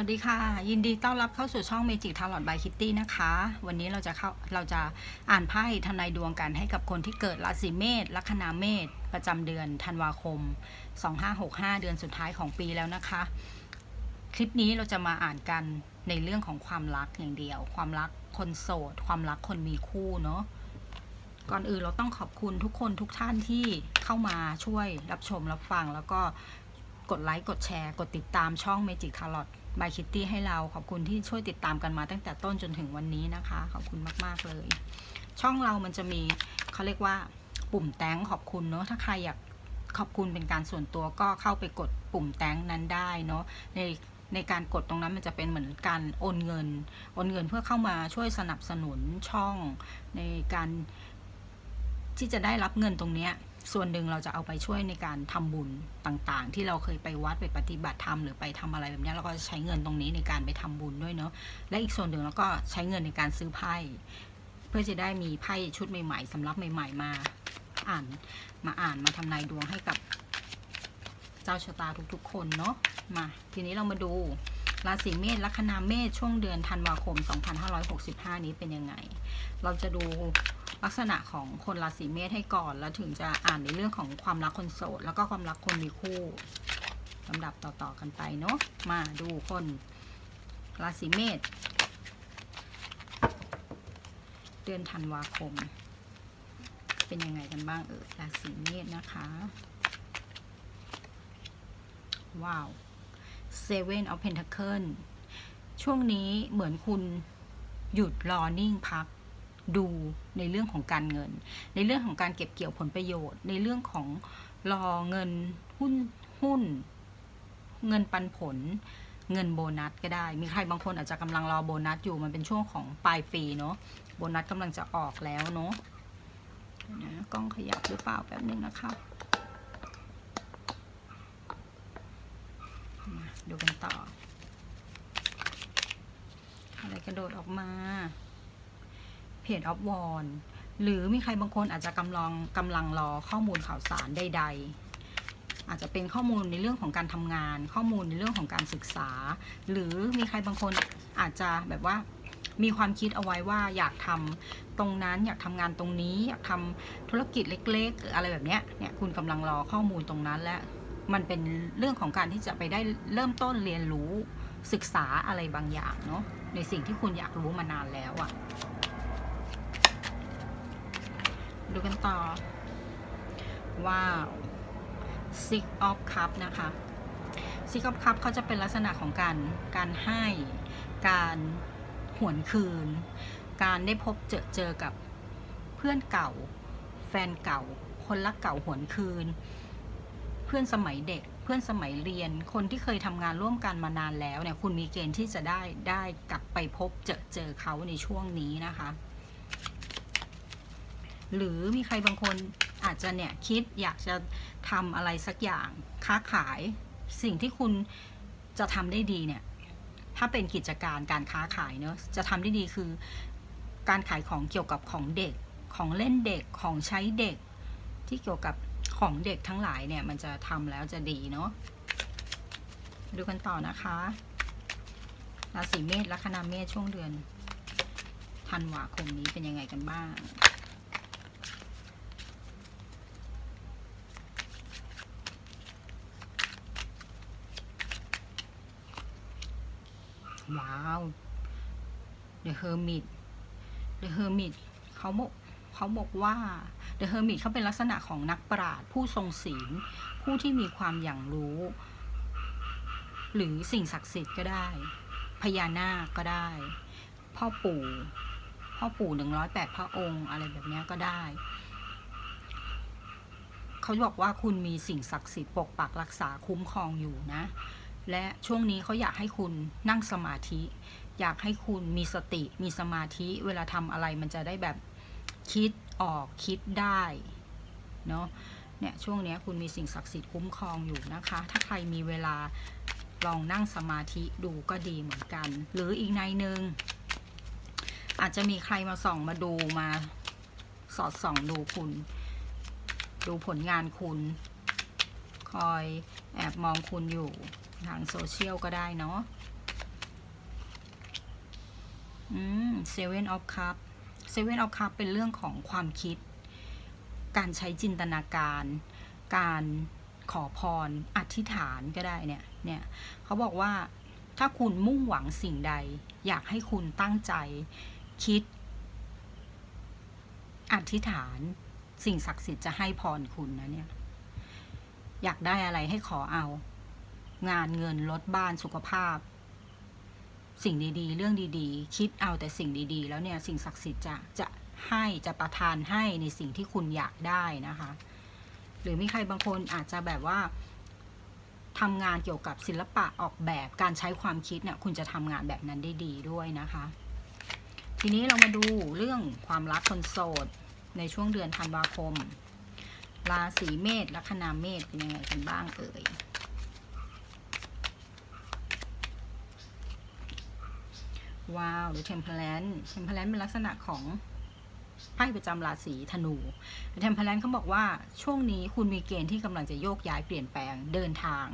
วัสดีค่ะ ยินดีต้อนรับเข้าสู่ช่อง Magic Tarot by Kitty นะคะ วันนี้เราจะเข้าเราจะอ่านไพ่ทนายดวงกันให้กับคนที่เกิดราศีเมษลัคนาเมษประจำเดือนธันวาคม 2565 เดือนสุดท้ายของปีแล้วนะคะ คลิปนี้เราจะมาอ่านกันในเรื่องของความรักอย่างเดียว ความรักคนโสด ความรักคนมีคู่เนาะก่อนอื่นเราต้องขอบคุณทุกคนทุกท่านที่เข้ามาช่วยรับชมรับฟัง แล้วก็กดไลค์กดแชร์ กดติดตามช่อง Magic Tarot บายคิตตี้ให้เราขอบคุณที่ช่วยติดตามกันมาตั้งแต่ต้นจนถึงวันนี้นะคะ ขอบคุณมากๆเลย ช่องเรามันจะมีเขาเรียกว่าปุ่มแต้งขอบคุณเนาะถ้าใครอยากขอบคุณเป็นการส่วนตัวก็เข้าไปกดปุ่มแต้งนั้นได้เนาะในในการกดตรงนั้นมันจะเป็นเหมือนการโอนเงิน โอนเงินเพื่อเข้ามาช่วยสนับสนุนช่องในการที่จะได้รับเงินตรงเนี้ย ส่วนหนึ่งเราจะเอาไปช่วยในการทำบุญต่างๆ ที่เราเคยไปวัดไปปฏิบัติธรรมหรือไปทำอะไรแบบนี้เราก็จะใช้เงินตรงนี้ในการไปทำบุญด้วยเนาะและอีกส่วนหนึ่งเราก็ใช้เงินในการซื้อไพ่เพื่อจะได้มีไพ่ชุดใหม่ๆสำรับใหม่ ๆ มาอ่านมาอ่านมาทำนายดวงให้กับเจ้าชะตาทุกๆ คนเนาะมา ทีนี้เรามาดูราศีเมษลัคนาเมษช่วงเดือนธันวาคม 2565 นี้เป็นยังไง เราจะดู ลักษณะของคนราศีเมษให้ก่อน แล้วถึงจะอ่านในเรื่องของความรักคนโสด แล้วก็ความรักคนมีคู่ลำดับต่อๆกันไปเนาะมาดูคนราศีเมษเดือนธันวาคม เป็นยังไงกันบ้างเออราศีเมษนะคะ ว้าว Seven of Pentacle ช่วงนี้เหมือนคุณหยุดรอนิ่งพัก ดูในเรื่องของการเงิน ในเรื่องของการเก็บเกี่ยวผลประโยชน์ ในเรื่องของรอเงินหุ้นหุ้น เงินปันผล เงินโบนัสก็ได้ มีใครบางคนอาจจะกำลังรอโบนัสอยู่มันเป็นช่วงของปลายปีเนาะโบนัสกำลังจะออกแล้วเนาะนะกล้องขยับหรือเปล่าแป๊บนึงนะคะดูกันต่อ อะไรกระโดดออกมา เพจออฟวอนหรือมีใครบางคนอาจจะกำลังกำลังรอข้อมูลข่าวสารใด ๆ อาจจะเป็นข้อมูลในเรื่องของการทำงาน ข้อมูลในเรื่องของการศึกษา หรือมีใครบางคนอาจจะแบบว่ามีความคิดเอาไว้ว่าอยากทำตรงนั้นอยากทำงานตรงนี้ อยากทำธุรกิจเล็กๆอะไรแบบเนี้ยเนี่ยคุณกำลังรอข้อมูลตรงนั้นและมันเป็นเรื่องของการที่จะไปได้เริ่มต้นเรียนรู้ศึกษาอะไรบางอย่างเนาะในสิ่งที่คุณอยากรู้มานานแล้วอะ ดูกันต่อ ว้าว Six of Cup นะคะ Six of Cup เขาจะเป็นลักษณะของการ การให้ การหวนคืน การได้พบเจอเจอกับเพื่อนเก่า แฟนเก่า คนรักเก่าหวนคืน เพื่อนสมัยเด็ก เพื่อนสมัยเรียน คนที่เคยทำงานร่วมกันมานานแล้วเนี่ย คุณมีเกณฑ์ที่จะได้ ได้กลับไปพบเจอเจอเขาในช่วงนี้นะคะ หรือมีใครบางคนอาจจะเนี่ยคิดอยากจะทำอะไรสักอย่างค้าขายสิ่งที่คุณจะทำได้ดีเนี่ย ถ้าเป็นกิจการการค้าขายเนอะจะทำได้ดีคือ การขายของเกี่ยวกับของเด็กของเล่นเด็กของใช้เด็ก ที่เกี่ยวกับของเด็กทั้งหลายเนี่ย มันจะทำแล้วจะดีเนาะดูกันต่อนะคะราศีเมษลัคนาเมษช่วงเดือนธันวาคมนี้เป็นยังไงกันบ้าง ว้าว The Hermit The Hermit เขาบอกเขาบอกว่า The Hermit เขาเป็นลักษณะของนักปราชญ์ผู้ทรงศีลผู้ที่มีความอย่างรู้ หรือสิ่งศักดิ์สิทธิ์ก็ได้ พญานาคก็ได้ พ่อปู่ พ่อปู่หนึ่งร้อยแปดพระองค์อะไรแบบนี้ก็ได้เขาบอกว่าคุณมีสิ่งศักดิ์สิทธิ์ปกปักรักษาคุ้มครองอยู่นะ และช่วงนี้เขาอยากให้คุณนั่งสมาธิ อยากให้คุณมีสติมีสมาธิ เวลาทำอะไรมันจะได้แบบคิดออกคิดได้เนาะเนี่ยช่วงนี้คุณมีสิ่งศักดิ์สิทธิ์คุ้มครองอยู่นะคะ ถ้าใครมีเวลาลองนั่งสมาธิดูก็ดีเหมือนกัน หรืออีกในหนึ่งอาจจะมีใครมาส่องมาดูมาสอดส่องดูคุณ ดูผลงานคุณ คอยแอบมองคุณอยู่ ทางโซเชียลก็ได้เนาะอืม Seven of Cup Seven of Cup เป็นเรื่องของความคิด การใช้จินตนาการ การขอพร อธิษฐานก็ได้เนี่ย เนี่ยเขาบอกว่าถ้าคุณมุ่งหวังสิ่งใด อยากให้คุณตั้งใจคิด อธิษฐาน สิ่งศักดิ์สิทธิ์จะให้พรคุณนะเนี่ย อยากได้อะไรให้ขอเอา งานเงินรถบ้านสุขภาพ สิ่งดีๆ เรื่องดีๆ คิดเอาแต่สิ่งดีๆ แล้วเนี่ยสิ่งศักดิ์สิทธิ์จะจะให้จะประทานให้ในสิ่งที่คุณอยากได้นะคะ หรือมีใครบางคนอาจจะแบบว่าทำงานเกี่ยวกับศิลปะออกแบบการใช้ความคิดเนี่ยคุณจะทำงานแบบนั้นได้ดีด้วยนะคะ ทีนี้เรามาดูเรื่องความรักคนโสดในช่วงเดือนธันวาคม ราศีเมษลัคนาเมษเป็นยังไงกันบ้างเอ่ย ว้าวหรือ temperance temperance เป็นลักษณะของไพ่ประจำราศีธนู temperance เขาบอกว่าช่วงนี้คุณมีเกณฑ์ที่กำลังจะโยกย้ายเปลี่ยนแปลงเดินทาง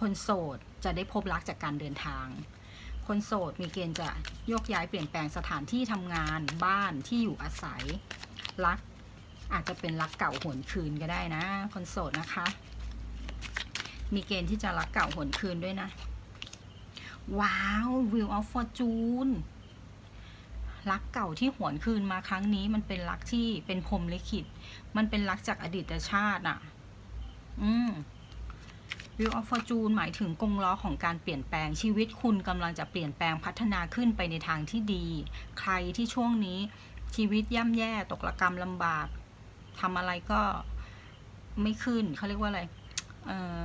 คนโสดจะได้พบรักจากการเดินทาง คนโสดมีเกณฑ์จะโยกย้ายเปลี่ยนแปลงสถานที่ทำงานบ้านที่อยู่อาศัยรักอาจจะเป็นรักเก่าหวนคืนก็ได้นะ คนโสดนะคะ มีเกณฑ์ที่จะรักเก่าหวนคืนด้วยนะ ว้าว Wheel of Fortune รักเก่าที่หวนคืนมาครั้งนี้มันเป็นรักที่เป็นพรมลิขิต มันเป็นรักจากอดีตชาติอะ อืม Wheel of Fortune หมายถึงกงล้อของการเปลี่ยนแปลงชีวิตคุณกำลังจะเปลี่ยนแปลงพัฒนาขึ้นไปในทางที่ดี ใครที่ช่วงนี้ชีวิตย่ำแย่ตกระกรรมลำบากทำอะไรก็ไม่ขึ้นเขาเรียกว่าอะไร เออ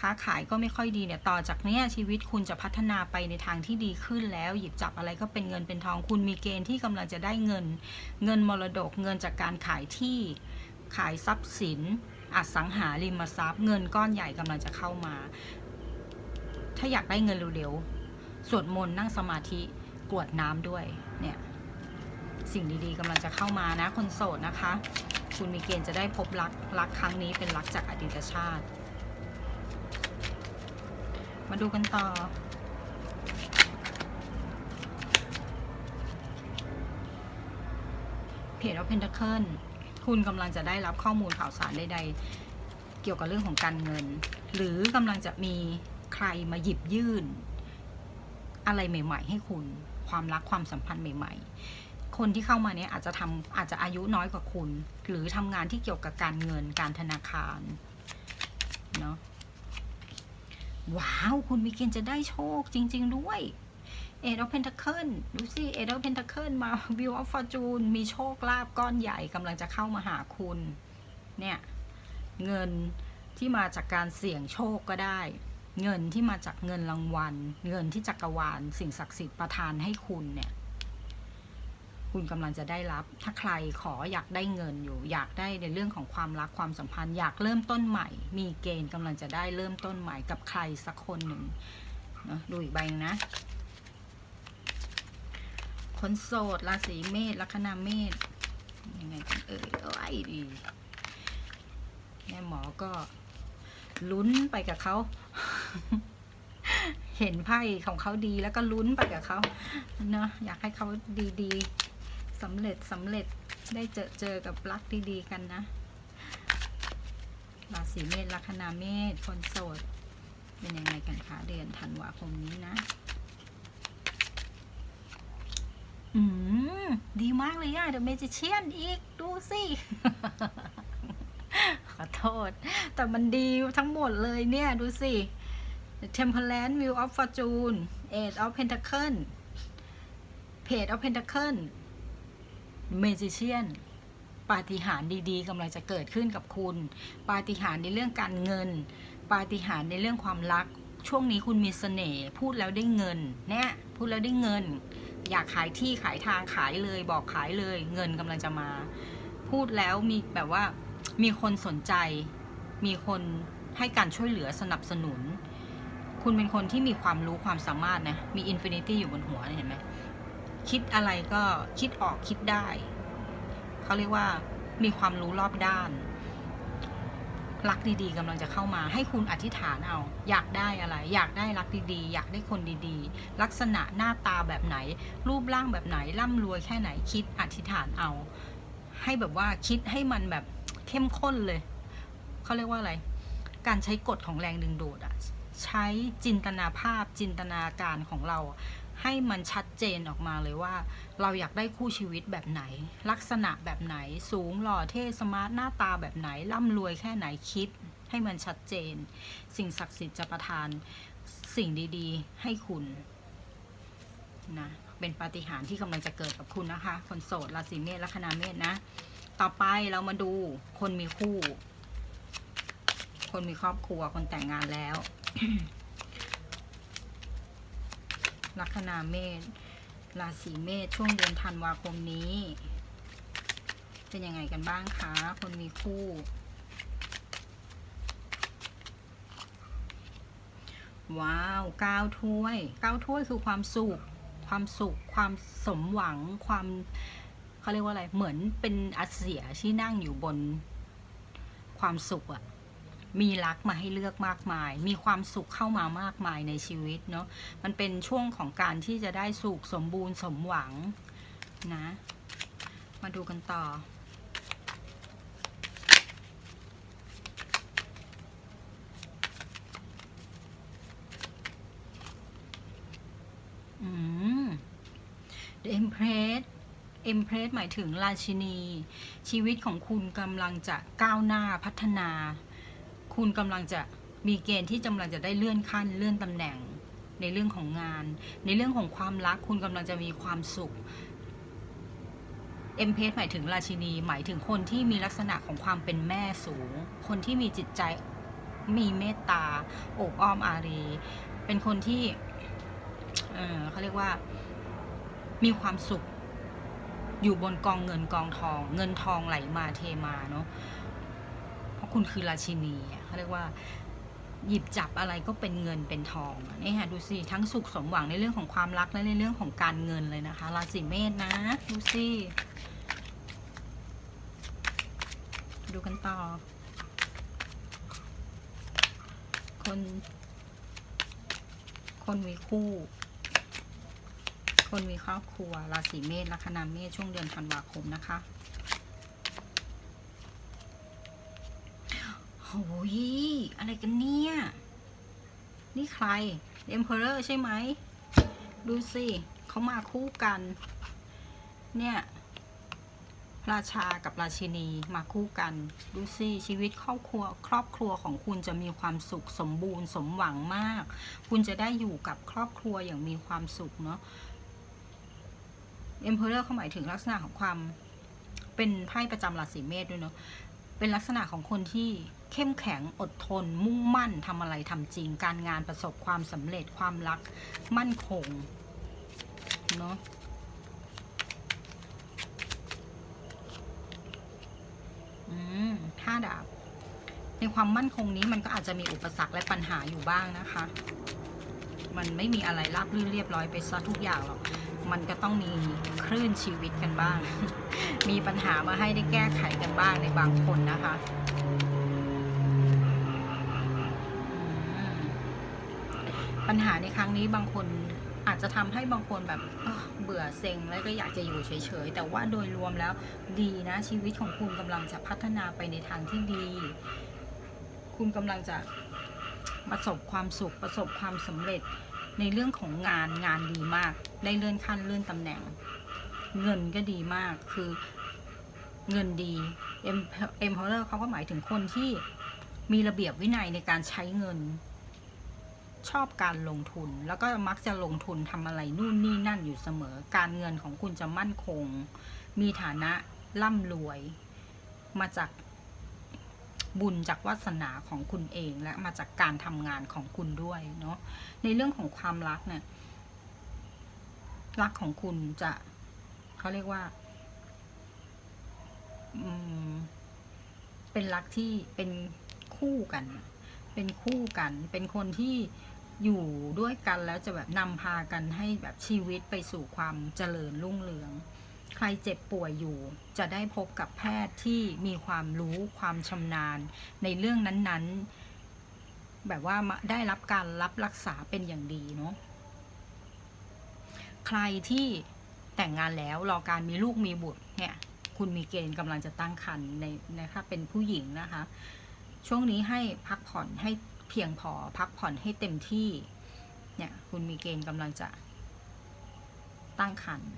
ค้าขายก็ไม่ค่อยดีเนี่ยต่อจากนี้ชีวิตคุณจะพัฒนาไปในทางที่ดีขึ้นแล้ว หยิบจับอะไรก็เป็นเงินเป็นทองคุณมีเกณฑ์ที่กำลังจะได้เงิน เงินมรดกเงินจากการขายที่ขายทรัพย์สินอสังหาริมทรัพย์ เงินก้อนใหญ่กำลังจะเข้ามา ถ้าอยากได้เงินเร็วๆสวดมนต์นั่งสมาธิกรวดน้ำด้วยเนี่ยสิ่งดีๆกำลังจะเข้ามานะ คนโสดนะคะ คุณมีเกณฑ์จะได้พบรักรักครั้งนี้เป็นรักจากอดีตชาติ มาดูกันต่อ เพจ of Pentacle คุณกำลังจะได้รับข้อมูลข่าวสารใดๆ เกี่ยวกับเรื่องของการเงิน หรือกำลังจะมีใครมาหยิบยื่น อะไรใหม่ ๆ ให้คุณ ความรักความสัมพันธ์ใหม่ ๆคนที่เข้ามาเนี้ยอาจจะทำอาจจะอายุน้อยกว่าคุณ หรือทำงานที่เกี่ยวกับการเงินการธนาคารเนาะ ว้าว คุณมีเกณฑ์จะได้โชคจริง ๆ ด้วยเอเดอ f เพนทักเคิลดูสิเอเดอ f เพนทักเคิลมาวิวออฟฟอร์จูนมีโชคลาภก้อนใหญ่กำลังจะเข้ามาหาคุณ เนี่ย เงินที่มาจากการเสี่ยงโชคก็ได้ เงินที่มาจากเงินรางวัล เงินที่จักรวาล สิ่งศักดิ์สิทธิ์ประทานให้คุณเนี่ย คุณกำลังจะได้รับ ถ้าใครขออยากได้เงินอยู่ อยากได้ในเรื่องของความรักความสัมพันธ์ อยากเริ่มต้นใหม่ มีเกณฑ์กำลังจะได้เริ่มต้นใหม่กับใครสักคนหนึ่งเนะดูอีกใบหนะคนโสดราศีเมษลัคนาเมษยังไงกันเอ่ยเอ้ยดีแม่หมอก็ลุ้นไปกับเขา เห็นไพ่ของเขาดีแล้วก็ลุ้นไปกับเขาเนาะอยากให้เขาดีๆ สำเร็จสำเร็จได้เจอเจอกับรักดีๆกันนะ ราศีเมษลัคนาเมษคนโสด เป็นยังไงกันคะเดือนธันวาคมนี้นะ อืม ดีมากเลยอะเดอะเมจิเชียนอีก ดูสิ ขอโทษ แต่มันดีทั้งหมดเลยเนี่ย ดูสิ The Temperance Wheel of Fortune Eight of Pentacle Page of Pentacle Magician ปาฏิหาริย์ดีๆกำลังจะเกิดขึ้นกับคุณ ปาฏิหาริย์ในเรื่องการเงิน ปาฏิหาริย์ในเรื่องความรัก ช่วงนี้คุณมีเสน่ห์พูดแล้วได้เงินเนี่ยพูดแล้วได้เงิน อยากขายที่ขายทางขายเลย บอกขายเลย เงินกำลังจะมา พูดแล้วมีแบบว่ามีคนสนใจ มีคนให้การช่วยเหลือสนับสนุน คุณเป็นคนที่มีความรู้ความสามารถนะมีอินฟินิตี้อยู่บนหัวเห็นไหม คิดอะไรก็คิดออกคิดได้ เขาเรียกว่ามีความรู้รอบด้านรักดีๆกำลังจะเข้ามาให้คุณอธิษฐานเอา อยากได้อะไร อยากได้รักดีๆ อยากได้คนดีๆ ลักษณะหน้าตาแบบไหน รูปร่างแบบไหนร่ำรวยแค่ไหนคิดอธิษฐานเอา ให้แบบว่าคิดให้มันแบบเข้มข้นเลย เขาเรียกว่าอะไร การใช้กฎของแรงดึงดูดอะใช้จินตนาภาพจินตนาการของเรา ให้มันชัดเจนออกมาเลยว่า เราอยากได้คู่ชีวิตแบบไหน ลักษณะแบบไหนสูงหล่อเท่สมาร์ทหน้าตาแบบไหนร่ำรวยแค่ไหนคิด ให้มันชัดเจน สิ่งศักดิ์สิทธิ์จะประทานสิ่งดีๆ ให้คุณนะเป็นปาฏิหาริย์ที่กำลังจะเกิดกับคุณนะคะ คนโสดราศีเมษลัคนาเมษนะ ต่อไปเรามาดูคนมีคู่ คนมีครอบครัวคนแต่งงานแล้ว ลัคนาเมษราศีเมษช่วงเดือนธันวาคมนี้ เป็นยังไงกันบ้างคะคนมีคู่ว้าวเก้าถ้วยเก้าถ้วยคือความสุข ความสุข ความสมหวัง ความเขาเรียกว่าอะไร เหมือนเป็นอาเสียที่นั่งอยู่บนความสุขอะ มีรักมาให้เลือกมากมาย มีความสุขเข้ามามากมายในชีวิตเนาะมันเป็นช่วงของการที่จะได้สุขสมบูรณ์สมหวังนะ มาดูกันต่ออืม The Empress Empress หมายถึงราชินี ชีวิตของคุณกำลังจะก้าวหน้าพัฒนา คุณกำลังจะมีเกณฑ์ที่กำลังจะได้เลื่อนขั้นเลื่อนตำแหน่ง ในเรื่องของงาน ในเรื่องของความรักคุณกำลังจะมีความสุขเอ็มเพสหมายถึงราชินี หมายถึงคนที่มีลักษณะของความเป็นแม่สูง คนที่มีจิตใจมีเมตตาโอบอ้อมอารี เป็นคนที่เออเขาเรียกว่ามีความสุข อยู่บนกองเงินกองทอง เงินทองไหลมาเทมาเนาะเพราะคุณคือราชินีอะ เขาเรียกว่าหยิบจับอะไรก็เป็นเงินเป็นทองนี่ค่ะดูสิทั้งสุขสมหวังในเรื่องของความรักและในเรื่องของการเงินเลยนะคะราศีเมษนะดูสิดูกันต่อ คน คนมีคู่ คนมีครอบครัวราศีเมษลัคนาเมษช่วงเดือนธันวาคมนะคะ โอ้ยอะไรกันเนี่ย นี่ใคร Emperor ใช่ไหม ดูสิเขามาคู่กัน เนี่ยราชากับราชินีมาคู่กัน ดูสิชีวิตครอบครัว ครอบครัวของคุณจะมีความสุขสมบูรณ์สมหวังมาก คุณจะได้อยู่กับครอบครัวอย่างมีความสุขเนาะ Emperor เขาหมายถึงลักษณะของความเป็นไพ่ประจำราศีเมษด้วยเนาะ เป็นลักษณะของคนที่เข้มแข็งอดทน มุ่งมั่นทำอะไรทำจริง การงานประสบความสำเร็จความรักมั่นคงเนาะห้าดาบ ในความมั่นคงนี้มันก็อาจจะมีอุปสรรคและปัญหาอยู่บ้างนะคะ มันไม่มีอะไรราบรื่นเรียบร้อยไปซะทุกอย่างหรอก มันก็ต้องมีคลื่นชีวิตกันบ้าง มีปัญหามาให้ได้แก้ไขกันบ้างในบางคนนะคะปัญหาในครั้งนี้บางคนอาจจะทำให้บางคนแบบเออเบื่อเซ็งแล้วก็อยากจะอยู่เฉยๆ แต่ว่าโดยรวมแล้วดีนะชีวิตของคุณกำลังจะพัฒนาไปในทางที่ดี คุณกำลังจะประสบความสุขประสบความสำเร็จ ในเรื่องของงานงานดีมาก ได้เลื่อนขั้นเลื่อนตำแหน่ง เงินก็ดีมากคือเงินดีเอ็มเอ็มพอร์เขาก็หมายถึงคนที่มีระเบียบวินัยในการใช้เงิน ชอบการลงทุน แล้วก็มักจะลงทุนทำอะไรนู่นนี่นั่นอยู่เสมอ การเงินของคุณจะมั่นคง มีฐานะร่ำรวย มาจาก บุญจากวาสนาของคุณเองและมาจากการทำงานของคุณด้วยเนาะในเรื่องของความรักเนี่ยรักของคุณจะเขาเรียกว่าเป็นรักที่เป็นคู่กัน เป็นคู่กัน เป็นคนที่อยู่ด้วยกันแล้วจะแบบนำพากันให้แบบชีวิตไปสู่ความเจริญรุ่งเรือง ใครเจ็บป่วยอยู่จะได้พบกับแพทย์ที่มีความรู้ความชำนาญ ในเรื่องนั้นๆ แบบว่าได้รับการรับรักษาเป็นอย่างดีเนาะใครที่แต่งงานแล้วรอการมีลูกมีบุตรเนี่ยคุณมีเกณฑ์กำลังจะตั้งครรภ์ในนะคะเป็นผู้หญิงนะคะ ช่วงนี้ให้พักผ่อนให้เพียงพอพักผ่อนให้เต็มที่เนี่ยคุณมีเกณฑ์กำลังจะตั้งครรภ์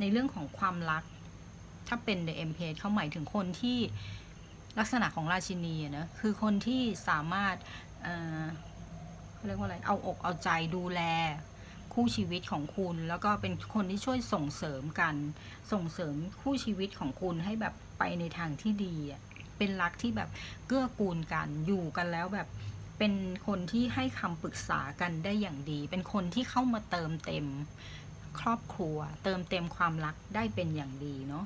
ในเรื่องของความรัก ถ้าเป็น The M Page เขาหมายถึงคนที่ลักษณะของราชินีอะนะคือคนที่สามารถเเขาเรียกว่าอะไรเอาอกเอาใจดูแลคู่ชีวิตของคุณ แล้วก็เป็นคนที่ช่วยส่งเสริมกันส่งเสริมคู่ชีวิตของคุณให้แบบไปในทางที่ดีเป็นรักที่แบบเกื้อกูลกันอยู่กันแล้วแบบเป็นคนที่ให้คำปรึกษากันได้อย่างดี เป็นคนที่เข้ามาเติมเต็ม ครอบครัว เติมเต็มความรักได้เป็นอย่างดีเนาะ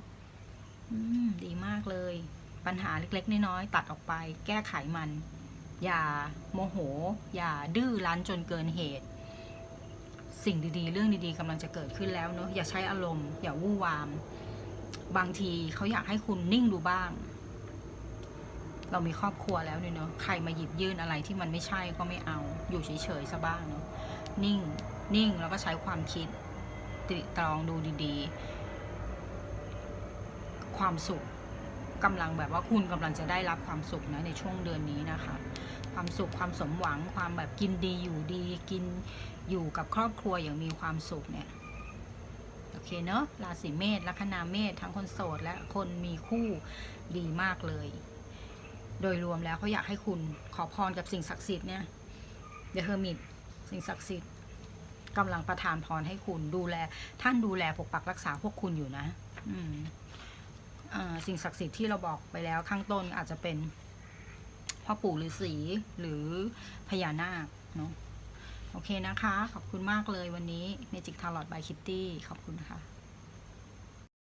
ดีมากเลย ปัญหาเล็กๆ น้อยๆตัดออกไป แก้ไขมัน อย่าโมโห อย่าดื้อรั้นจนเกินเหตุ สิ่งดีๆ เรื่องดีๆกำลังจะเกิดขึ้นแล้วเนาะอย่าใช้อารมณ์ อย่าวู่วาม บางทีเขาอยากให้คุณนิ่งดูบ้าง เรามีครอบครัวแล้วนี่เนาะใครมาหยิบยื่นอะไรที่มันไม่ใช่ก็ไม่เอา อยู่เฉยๆซะบ้างเนาะนิ่งนิ่งแล้วก็ใช้ความคิด ตริตรองดูดีๆ ความสุขกำลังแบบว่าคุณกำลังจะได้รับความสุขนะในช่วงเดือนนี้นะคะ ความสุขความสมหวังความแบบกินดีอยู่ดีกินอยู่กับครอบครัวอย่างมีความสุขเนี่ยโอเคเนาะราศีเมษลัคนาเมษทั้งคนโสดและคนมีคู่ดีมากเลย โดยรวมแล้วเขาอยากให้คุณขอพรกับสิ่งศักดิ์สิทธิ์เนี่ยเดอะเฮอร์มิตสิ่งศักดิ์สิทธิ์ กำลังประทานพรให้คุณดูแล ท่านดูแลปกปักรักษาพวกคุณอยู่นะ อืมสิ่งศักดิ์สิทธิ์ที่เราบอกไปแล้วข้างต้นอาจจะเป็นพ่อปู่ฤาษีหรือพญานาคเนาะโอเคนะคะ ขอบคุณมากเลยวันนี้เมจิกทาร์ลอตบายคิตตี้ขอบคุณค่ะ